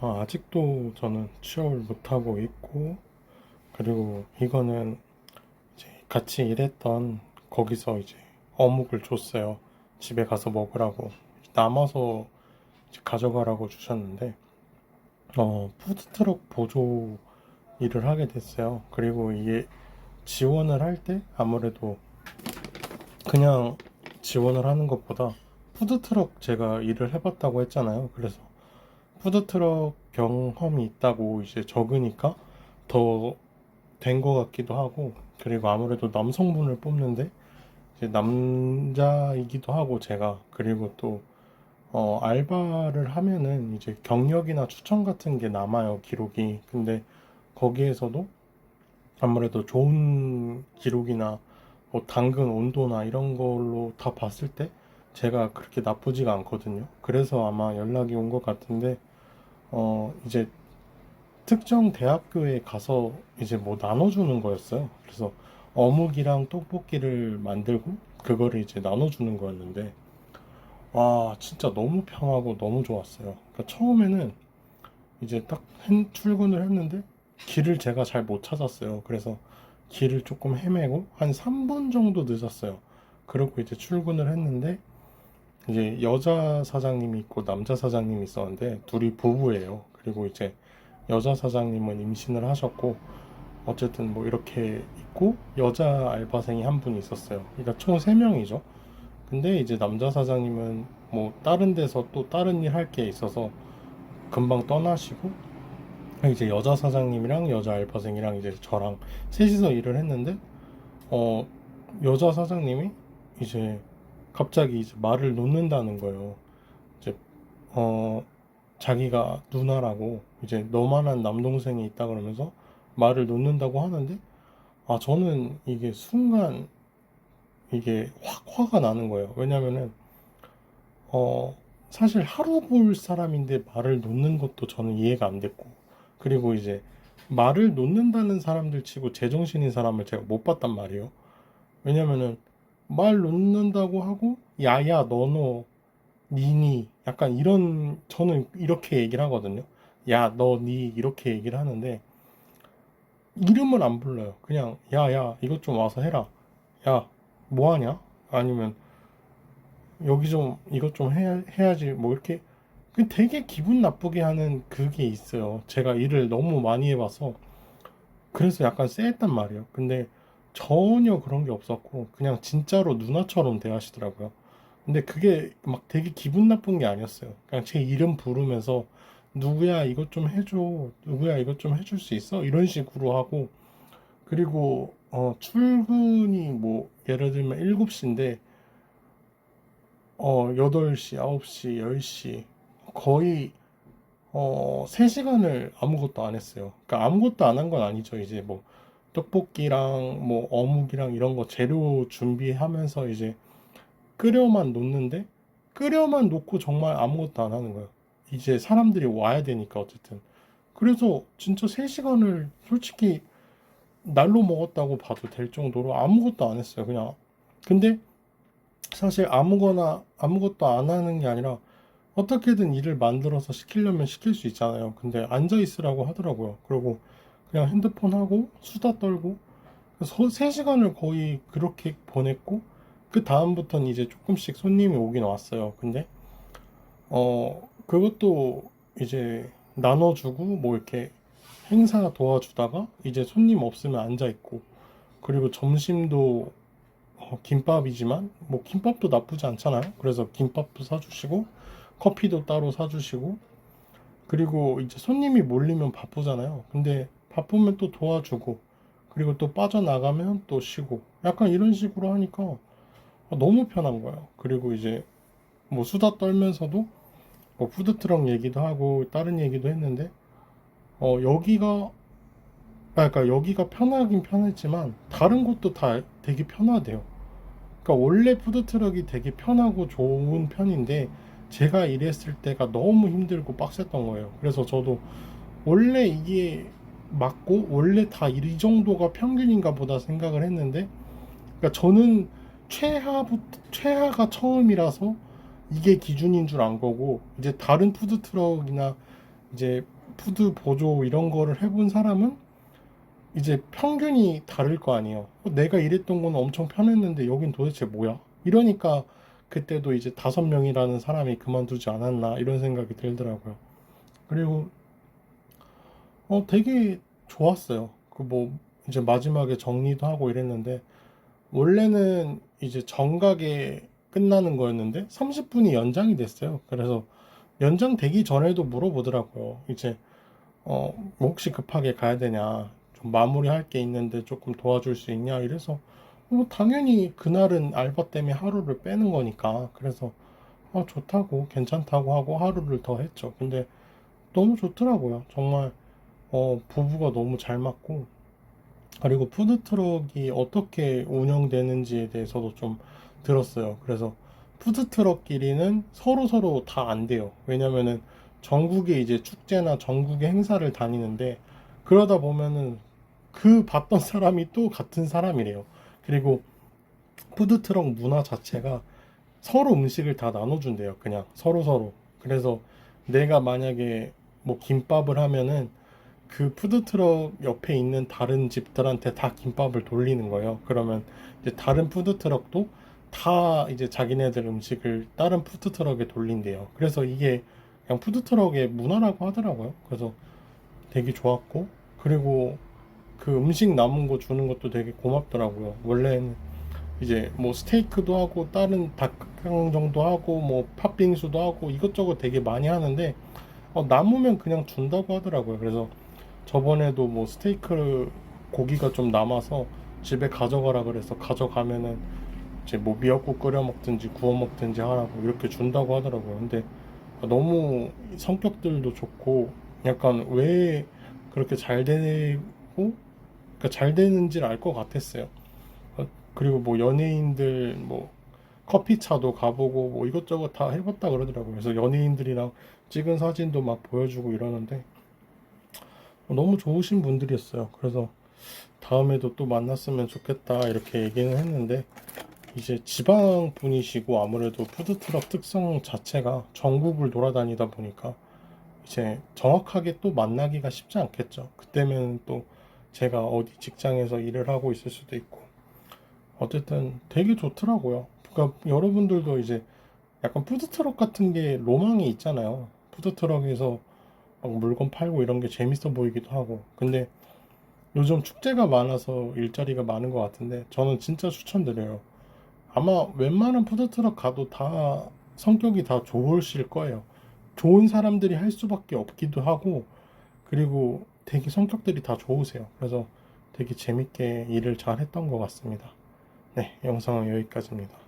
아, 아직도 저는 취업을 못하고 있고, 그리고 이거는 이제 같이 일했던 거기서 이제 어묵을 줬어요. 집에 가서 먹으라고. 남아서 가져가라고 주셨는데, 어, 푸드트럭 보조 일을 하게 됐어요. 그리고 이게 지원을 할 때 아무래도 그냥 지원을 하는 것보다 푸드트럭 제가 일을 해봤다고 했잖아요. 그래서 푸드트럭 경험이 있다고 이제 적으니까 더 된 것 같기도 하고 그리고 아무래도 남성분을 뽑는데 이제 남자이기도 하고 제가 그리고 또 어, 알바를 하면은 이제 경력이나 추천 같은 게 남아요 기록이 근데 거기에서도 아무래도 좋은 기록이나 뭐 당근 온도나 이런 걸로 다 봤을 때 제가 그렇게 나쁘지가 않거든요. 그래서 아마 연락이 온 것 같은데, 어, 이제 특정 대학교에 가서 이제 뭐 나눠주는 거였어요. 그래서 어묵이랑 떡볶이를 만들고 그거를 이제 나눠주는 거였는데, 와, 진짜 너무 편하고 너무 좋았어요. 그러니까 처음에는 이제 딱 한- 출근을 했는데 길을 제가 잘 못 찾았어요. 그래서 길을 조금 헤매고 한 3분 정도 늦었어요. 그리고 이제 출근을 했는데 이제 여자 사장님이 있고 남자 사장님이 있었는데 둘이 부부예요. 그리고 이제 여자 사장님은 임신을 하셨고 어쨌든 뭐 이렇게 있고 여자 알바생이 한분 있었어요. 그러니까 총 3명이죠. 근데 이제 남자 사장님은 뭐 다른 데서 또 다른 일 할 게 있어서 금방 떠나시고 이제 여자 사장님이랑 여자 알바생이랑 이제 저랑 셋이서 일을 했는데 어 여자 사장님이 이제 갑자기 이제 말을 놓는다는 거예요. 이제 어 자기가 누나라고 이제 너만한 남동생이 있다 그러면서 말을 놓는다고 하는데 아 저는 이게 순간 이게 확 화가 나는 거예요. 왜냐면은 어 사실 하루 볼 사람인데 말을 놓는 것도 저는 이해가 안 됐고 그리고 이제 말을 놓는다는 사람들 치고 제정신인 사람을 제가 못 봤단 말이에요. 왜냐면은 말 놓는다고 하고 야야 너너 니니 약간 이런 저는 이렇게 얘기를 하거든요. 야 너 니 이렇게 얘기를 하는데 이름을 안 불러요. 그냥 야야 이것 좀 와서 해라. 야 뭐 하냐? 아니면 여기 좀 이것 좀 해야, 해야지 뭐 이렇게 그 되게 기분 나쁘게 하는 그게 있어요. 제가 일을 너무 많이 해봐서 그래서 약간 쎄했단 말이에요. 근데 전혀 그런 게 없었고 그냥 진짜로 누나처럼 대하시더라고요. 근데 그게 막 되게 기분 나쁜 게 아니었어요. 그냥 제 이름 부르면서 누구야 이것 좀 해줘. 누구야 이것 좀 해줄 수 있어? 이런 식으로 하고 그리고 어, 출근이 뭐 예를 들면 7시인데 어, 8시, 9시, 10시 거의 어, 3시간을 아무것도 안 했어요. 그러니까 아무것도 안 한 건 아니죠. 이제 뭐 떡볶이랑 뭐 어묵이랑 이런 거 재료 준비하면서 이제 끓여만 놓는데 끓여만 놓고 정말 아무것도 안 하는 거예요. 이제 사람들이 와야 되니까 어쨌든. 그래서 진짜 3시간을 솔직히 날로 먹었다고 봐도 될 정도로 아무것도 안 했어요. 그냥. 근데 사실 아무거나 아무것도 안 하는 게 아니라 어떻게든 일을 만들어서 시키려면 시킬 수 있잖아요. 근데 앉아 있으라고 하더라고요. 그리고 그냥 핸드폰 하고 수다 떨고 그래서 3시간을 거의 그렇게 보냈고 그 다음부터는 이제 조금씩 손님이 오긴 왔어요. 근데 어 그것도 이제 나눠주고 뭐 이렇게 행사 도와주다가 이제 손님 없으면 앉아 있고 그리고 점심도 어, 김밥이지만 뭐 김밥도 나쁘지 않잖아요. 그래서 김밥도 사주시고 커피도 따로 사주시고 그리고 이제 손님이 몰리면 바쁘잖아요. 근데 바쁘면 또 도와주고 그리고 또 빠져나가면 또 쉬고 약간 이런 식으로 하니까 너무 편한 거예요. 그리고 이제 뭐 수다 떨면서도 뭐 푸드트럭 얘기도 하고 다른 얘기도 했는데 어 여기가 아, 그러니까 여기가 편하긴 편했지만 다른 곳도 다 되게 편하대요. 그러니까 원래 푸드트럭이 되게 편하고 좋은 편인데 제가 일했을 때가 너무 힘들고 빡셌던 거예요. 그래서 저도 원래 이게 맞고 원래 다 이 정도가 평균인가 보다 생각을 했는데 그러니까 저는 최하부터 최하가 처음이라서 이게 기준인 줄 안 거고 이제 다른 푸드 트럭이나 이제 푸드 보조 이런 거를 해본 사람은 이제 평균이 다를 거 아니에요. 어, 내가 일했던 건 엄청 편했는데 여긴 도대체 뭐야? 이러니까 그때도 이제 다섯 명이라는 사람이 그만두지 않았나 이런 생각이 들더라고요. 그리고 어 되게 좋았어요. 그 뭐 이제 마지막에 정리도 하고 이랬는데 원래는 이제 정각에 끝나는 거였는데 30분이 연장이 됐어요. 그래서 연장되기 전에도 물어보더라고요. 이제 어, 뭐 혹시 급하게 가야 되냐, 좀 마무리할 게 있는데 조금 도와줄 수 있냐, 이래서, 뭐, 당연히 그날은 알바 때문에 하루를 빼는 거니까, 그래서, 어, 좋다고, 괜찮다고 하고 하루를 더 했죠. 근데 너무 좋더라고요. 정말, 어, 부부가 너무 잘 맞고, 그리고 푸드트럭이 어떻게 운영되는지에 대해서도 좀 들었어요. 그래서 푸드트럭끼리는 서로서로 다 안 돼요. 왜냐면은 전국에 이제 축제나 전국의 행사를 다니는데 그러다 보면은 그 봤던 사람이 또 같은 사람이래요. 그리고 푸드트럭 문화 자체가 서로 음식을 다 나눠준대요. 그냥 서로 서로. 그래서 내가 만약에 뭐 김밥을 하면은 그 푸드트럭 옆에 있는 다른 집들한테 다 김밥을 돌리는 거예요. 그러면 이제 다른 푸드트럭도 다 이제 자기네들 음식을 다른 푸드트럭에 돌린대요. 그래서 이게 그냥 푸드트럭의 문화라고 하더라고요. 그래서 되게 좋았고, 그리고 그 음식 남은 거 주는 것도 되게 고맙더라고요. 원래는 이제 뭐 스테이크도 하고, 다른 닭강정도 하고, 뭐 팥빙수도 하고, 이것저것 되게 많이 하는데, 어, 남으면 그냥 준다고 하더라고요. 그래서 저번에도 뭐 스테이크 고기가 좀 남아서 집에 가져가라 그래서 가져가면은 이제 뭐 미역국 끓여 먹든지 구워 먹든지 하라고 이렇게 준다고 하더라고요. 근데 너무 성격들도 좋고 약간 왜 그렇게 잘 되고 그러니까 잘 되는지를 알 것 같았어요. 어, 그리고 뭐 연예인들 뭐 커피차도 가보고 뭐 이것저것 다 해봤다 그러더라고요. 그래서 연예인들이랑 찍은 사진도 막 보여주고 이러는데 너무 좋으신 분들이었어요. 그래서 다음에도 또 만났으면 좋겠다 이렇게 얘기는 했는데 이제 지방 분이시고 아무래도 푸드트럭 특성 자체가 전국을 돌아다니다 보니까 이제 정확하게 또 만나기가 쉽지 않겠죠. 그때면 또 제가 어디 직장에서 일을 하고 있을 수도 있고 어쨌든 되게 좋더라고요. 그러니까 여러분들도 이제 약간 푸드트럭 같은 게 로망이 있잖아요. 푸드트럭에서 막 물건 팔고 이런 게 재밌어 보이기도 하고. 근데 요즘 축제가 많아서 일자리가 많은 것 같은데 저는 진짜 추천드려요. 아마 웬만한 푸드트럭 가도 다 성격이 다 좋으실 거예요. 좋은 사람들이 할 수밖에 없기도 하고, 그리고 되게 성격들이 다 좋으세요. 그래서 되게 재밌게 일을 잘 했던 것 같습니다. 네, 영상은 여기까지입니다.